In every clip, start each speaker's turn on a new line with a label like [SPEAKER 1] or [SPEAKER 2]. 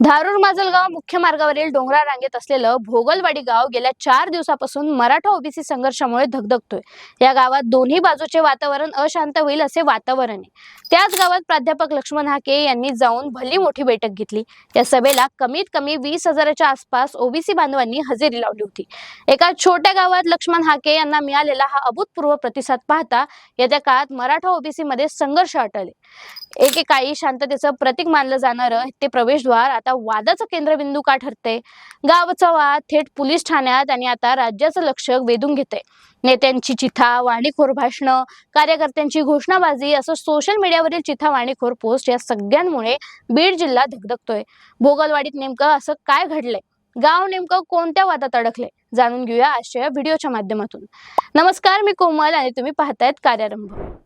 [SPEAKER 1] धारूर माजलगाव मुख्य मार्गावरील डोंगरा रांगेत असलेलं भोगलवाडी गाव गेल्या चार दिवसापासून मराठा ओबीसी संघर्षामुळे धगधगतोय. या गावात दोन्ही बाजूचे वातावरण अशांत होईल असे वातावरण आहे. त्याच गावात प्राध्यापक लक्ष्मण हाके यांनी जाऊन भली मोठी बैठक घेतली. या सभेला कमीत कमी वीस हजाराच्या आसपास ओबीसी बांधवांनी हजेरी लावली होती. एका छोट्या गावात लक्ष्मण हाके यांना मिळालेला हा अभूतपूर्व प्रतिसाद पाहता येत्या काळात मराठा ओबीसी मध्ये संघर्ष अटले एकेकाळी शांततेचं प्रतीक मानलं जाणारं ते प्रवेशद्वार आता वादाचं केंद्रबिंदू का ठरते गावचा वाद थेट पोलीस ठाण्यात आणि आता राज्याचं लक्ष वेधून घेते नेत्यांची चिथा वाणीखोर भाषणं कार्यकर्त्यांची घोषणाबाजी असं सोशल मीडियावरील चिथा वाणीखोर पोस्ट या सगळ्यांमुळे बीड जिल्हा धगधगतोय. भोगलवाडीत नेमकं असं काय घडलंय? गाव नेमकं कोणत्या वादात अडकले जाणून घेऊया आजच्या व्हिडिओच्या माध्यमातून. नमस्कार मी कोमल आणि तुम्ही पाहतायत कार्यारंभ.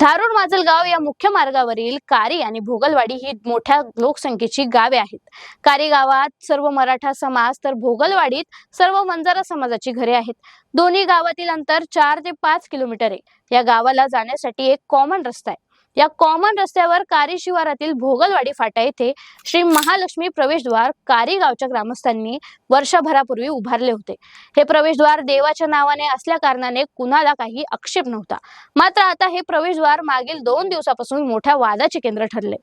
[SPEAKER 1] धारूर माजलगाव या मुख्य मार्गावरील कारी आणि भोगलवाडी ही मोठ्या लोकसंख्येची गावे आहेत. कारी गावात सर्व मराठा समाज तर भोगलवाडीत सर्व वंजारा समाजाची घरे आहेत. दोन्ही गावातील अंतर चार ते पाच किलोमीटर आहे. या गावाला जाण्यासाठी एक कॉमन रस्ता आहे. या कॉमन रस्त्यावर कारी शिवारातील भोगलवाडी फाटा येथे श्री महालक्ष्मी प्रवेशद्वार कारी गावच्या ग्रामस्थांनी वर्षभरापूर्वी उभारले होते. हे प्रवेशद्वार देवाच्या नावाने असल्या कारणाने कुणाला काही आक्षेप नव्हता. मात्र आता हे प्रवेशद्वार मागील दोन दिवसापासून मोठ्या वादाचे केंद्र ठरले.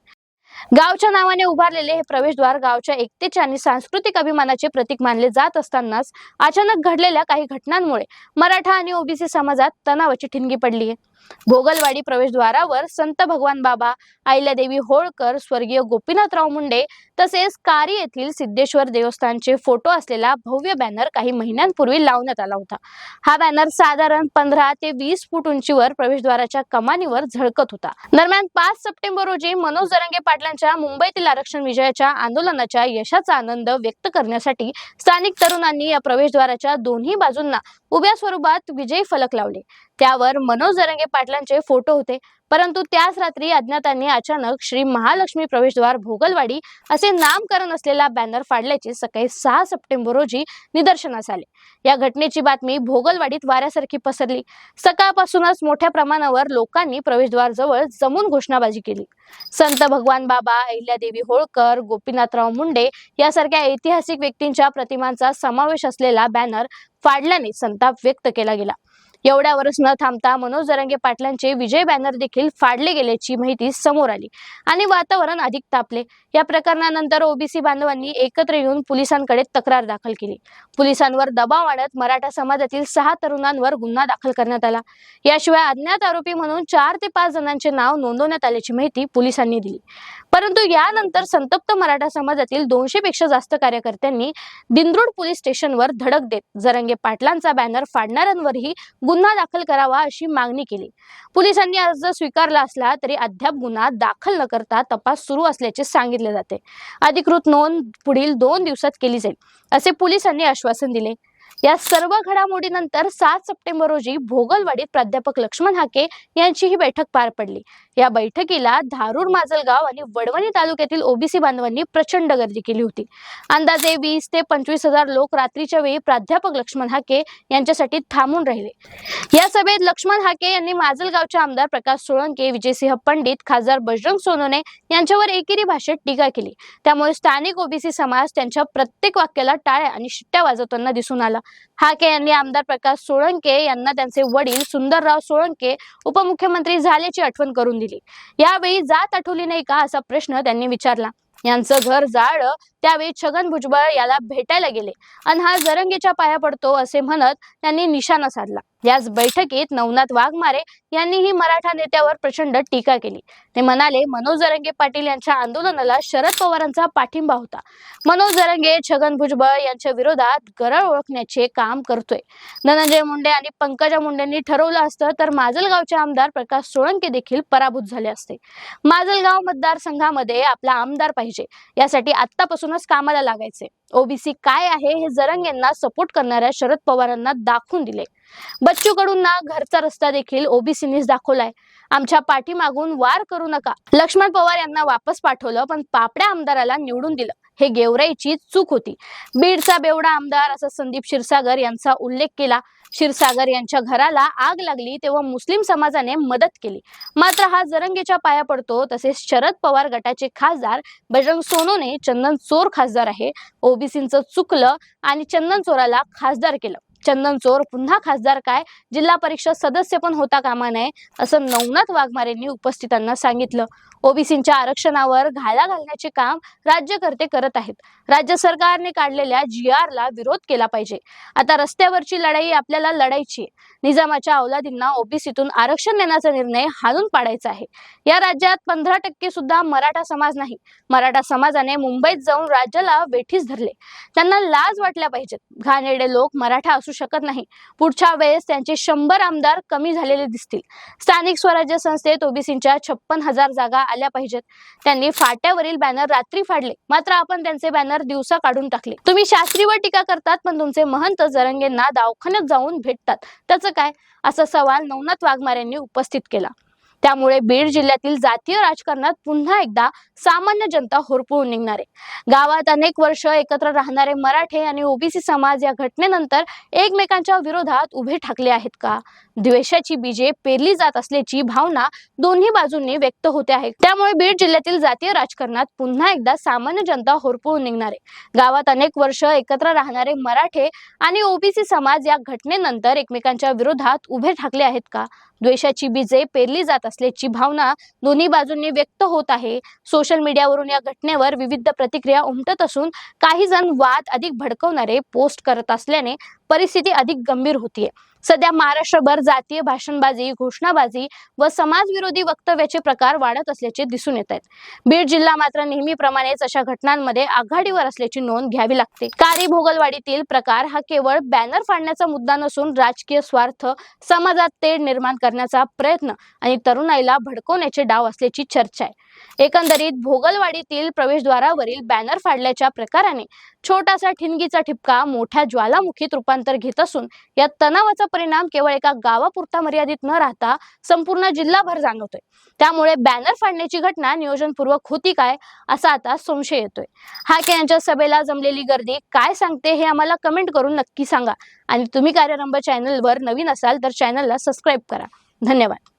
[SPEAKER 1] गावच्या नावाने उभारलेले हे प्रवेशद्वार गावच्या एकतेचे आणि सांस्कृतिक अभिमानाचे प्रतीक मानले जात असतानाच अचानक घडलेल्या काही घटनांमुळे मराठा आणि ओबीसी समाजात तणावाची ठिणगी पडली आहे भोगलवाडी प्रवेशद्वारावर संत भगवान बाबा आईलादेवी होळकर स्वर्गीय गोपीनाथराव मुंडे तसेच कारी येथील सिद्धेश्वर देवस्थानचे फोटो असलेला भव्य बॅनर काही महिन्यांपूर्वी लावण्यात आला होता. हा बॅनर साधारण पंधरा ते वीस फूट उंचीवर प्रवेशद्वाराच्या कमानीवर झळकत होता. दरम्यान पाच सप्टेंबर रोजी मनोज जरंगे पाटलांच्या मुंबईतील आरक्षण विजयाच्या आंदोलनाच्या यशाचा आनंद व्यक्त करण्यासाठी स्थानिक तरुणांनी या प्रवेशद्वाराच्या दोन्ही बाजूंना उभ्या स्वरूपात विजयी फलक लावले. त्यावर मनोज जरंगे पाटलांचे फोटो होते. परंतु त्याच रात्री अज्ञातांनी अचानक श्री महालक्ष्मी प्रवेशद्वार भोगलवाडी असे नामकरण असलेला बॅनर फाडल्याचे सकाळी सहा सप्टेंबर रोजी निदर्शनास आले. या घटनेची बातमी भोगलवाडीत वाऱ्यासारखी पसरली. सकाळपासूनच मोठ्या प्रमाणावर लोकांनी प्रवेशद्वार जवळ जमून घोषणाबाजी केली. संत भगवान बाबा अहिल्यादेवी होळकर गोपीनाथराव मुंडे यासारख्या ऐतिहासिक व्यक्तींच्या प्रतिमांचा समावेश असलेला बॅनर फाडल्याने संत संताप व्यक्त केला गेला. एवढ्यावरच न थांबता मनोज जरंगे पाटलांचे विजय बॅनर देखील फाडले गेल्याची माहिती समोर आली. आणि वातावरण अधिक तापले. या प्रकरणानंतर ओबीसी बांधवांनी एकत्र येऊन पोलिसांकडे तक्रार दाखल केली. पोलिसांवर दबाव आणत मराठा समाजातील सहा तरुणांवर गुन्हा दाखल करण्यात आला. याशिवाय अज्ञात आरोपी म्हणून चार ते पाच जणांचे नाव नोंदवण्यात आल्याची माहिती पोलिसांनी दिली. परंतु यानंतर संतप्त मराठा समाजातील दोनशे पेक्षा जास्त कार्यकर्त्यांनी दिंद्रुड पोलीस स्टेशनवर धडक देत जरंगे पाटलांचा बॅनर फाडणाऱ्यांवरही गुन्हा दाखल करावा अशी मागणी केली. पोलिसांनी अर्ज स्वीकारला असला तरी अद्याप गुन्हा दाखल न करता तपास सुरू असल्याचे सांगितले जाते. अधिकृत नोंद पुढील दोन दिवसात केली जाईल असे पोलिसांनी आश्वासन दिले. या सर्व घडामोडीनंतर सात सप्टेंबर रोजी भोगलवाडीत प्राध्यापक लक्ष्मण हाके यांची ही बैठक पार पडली. या बैठकीला धारूर माजलगाव आणि वडवणी तालुक्यातील ओबीसी बांधवांनी प्रचंड गर्दी केली होती. अंदाजे वीस ते पंचवीस हजार लोक रात्रीच्या वेळी प्राध्यापक लक्ष्मण हाके यांच्यासाठी थांबून राहिले. या सभेत लक्ष्मण हाके यांनी माजलगावचे आमदार प्रकाश सोळंके विजयसिंह पंडित खासदार बजरंग सोनोने यांच्यावर एकेरी भाषेत टीका केली. त्यामुळे स्थानिक ओबीसी समाज त्यांच्या प्रत्येक वाक्याला टाळ्या आणि शिट्ट्या वाजवताना दिसून आला. हाके यांनी आमदार प्रकाश सोळंके यांना त्यांचे वडील सुंदरराव सोळंके उपमुख्यमंत्री झाल्याची आठवण करून दिली. यावेळी जात आठवली नाही का असा प्रश्न त्यांनी विचारला. यांचं घर जाळलं त्यावेळी छगन भुजबळ याला भेटायला गेले. आणि हा जरंगीच्या पाया पडतो असे म्हणत त्यांनी निशाणा साधला. याच बैठकीत नवनाथ वाघमारे यांनीही मराठा नेत्यावर प्रचंड टीका केली. ते म्हणाले मनोज जरंगे पाटील यांच्या आंदोलनाला शरद पवारांचा पाठिंबा होता. मनोज जरंगे छगन भुजबळ यांच्या विरोधात गरळ ओळखण्याचे काम करतोय. धनंजय मुंडे आणि पंकजा मुंडेंनी ठरवलं असतं तर माजलगावचे आमदार प्रकाश सोळंके देखील पराभूत झाले असते. माजलगाव मतदारसंघामध्ये आपला आमदार पाहिजे. यासाठी आतापासून आतापासूनच कामाला लागायचे. ओबीसी काय आहे हे जरंग यांना सपोर्ट करणाऱ्या शरद पवारांना दाखवून दिले. बच्चू कडूंना घरचा रस्ता देखील ओबीसीनीच दाखवलाय. आमच्या पाठीमागून वार करू नका. लक्ष्मण पवार यांना वापस पाठवलं पण पापड्या आमदाराला निवडून दिलं. हे गेवराईची चूक होती. बीडचा बेवडा आमदार असा संदीप क्षीरसागर यांचा उल्लेख केला. क्षीरसागर यांच्या घराला आग लागली तेव्हा मुस्लिम समाजाने मदत केली. मात्र हा जरंगेच्या पाया पडतो तसेच शरद पवार गटाचे खासदार बजरंग सोनोने चंदन चोर खासदार आहे ओबीसींचं चुकलं आणि चंदन चोराला खासदार केलं. चंदन चोर पुन्हा खासदार काय? जिल्हा परिषद सदस्य पण होता कामा नये असं नवनाथ वाघमारेंनी उपस्थितांना सांगितलं. ओबीसींच्या आरक्षणावर घाला घालण्याचे काम राज्यकर्ते करत आहेत. राज्य सरकारने काढलेल्या जी ला विरोध केला पाहिजे. आता रस्त्यावरची लढाई आपल्याला लढायची निजामाच्या औलादींना ओबीसीतून आरक्षण देण्याचा निर्णय हाणून पाडायचा आहे. या राज्यात पंधरा टक्के सुद्धा मराठा समाज नाही. मराठा समाजाने मुंबईत जाऊन राज्याला वेठीस धरले. त्यांना लाज वाटल्या पाहिजेत. घाणेरडे लोक मराठा असू शकत नाही. पुढच्या वेळेस त्यांचे शंभर आमदार कमी झालेले दिसतील. स्थानिक स्वराज्य संस्थेत ओबीसींच्या छप्पन हजार जागा आल्या पाहिजेत. त्यांनी फाट्यावरील बॅनर रात्री फाडले. मात्र आपण त्यांचे बॅनर दिवसा काढून टाकले. तुम्ही शास्त्रीवर टीका करतात पण तुमचे महंत जरंगेंना दवाखान्यात जाऊन भेटतात. त्याचं काय? असा सवाल नवनाथ वाघमारे यांनी उपस्थित केला. त्यामुळे बीड जिल्ह्यातील जातीय राजकारणात पुन्हा एकदा सामान्य जनता होरपळून निघणार आहे. गावात अनेक वर्ष एकत्र राहणारे मराठे आणि ओबीसी समाज या घटनेनंतर एकमेकांच्या विरोधात उभे ठाकले आहेत का? द्वेषाची बीजे पेरली जात असल्याची भावना दोन्ही बाजूंनी व्यक्त होते आहे. त्यामुळे बीड जिल्ह्यातील जातीय राजकारणात पुन्हा एकदा सामान्य जनता होरपळून निघणार आहे. गावात अनेक वर्ष एकत्र राहणारे मराठे आणि ओबीसी समाज या घटनेनंतर एकमेकांच्या विरोधात उभे ठाकले आहेत का? द्वेषाची बीजे पेरली जात असल्याची भावना दोन्ही बाजूंनी व्यक्त होत आहे. सोशल मीडियावरून या घटनेवर विविध प्रतिक्रिया उमटत असून काही जण वाद अधिक भडकवणारे पोस्ट करत असल्याने परिस्थिती अधिक गंभीर होतीये. सध्या महाराष्ट्रभर जातीय भाषणबाजी घोषणाबाजी व समाजविरोधी वक्तव्याचे प्रकार वाढत असल्याचे दिसून येत आहेत. बीड जिल्हा मात्र नेहमीप्रमाणेच अशा घटनांमध्ये आघाडीवर असल्याची नोंद घ्यावी लागते. कारी भोगलवाडीतील प्रकार हा केवळ बॅनर फाडण्याचा मुद्दा नसून राजकीय स्वार्थ समाजात तेढ निर्माण करण्याचा प्रयत्न आणि तरुणाईला भडकवण्याचे डाव असल्याची चर्चा आहे. एकंदरीत भोगलवाडीतील प्रवेशद्वारावरील बॅनर फाडल्याच्या प्रकाराने छोटासा ठिणगीचा ठिपका मोठ्या ज्वालामुखीत रूपांतर घेत असून या तणावाचा परिणाम केवळ एका गावापुरता मर्यादित न राहता संपूर्ण जिल्हाभर जाणवतोय. त्यामुळे बॅनर फाडण्याची घटना नियोजनपूर्वक होती काय असा आता संशय येतोय. हाके यांच्या सभेला जमलेली गर्दी काय सांगते हे आम्हाला कमेंट करून नक्की सांगा. आणि तुम्ही कार्यरंभ चॅनलवर नवीन असाल तर चॅनलला सबस्क्राईब करा. धन्यवाद.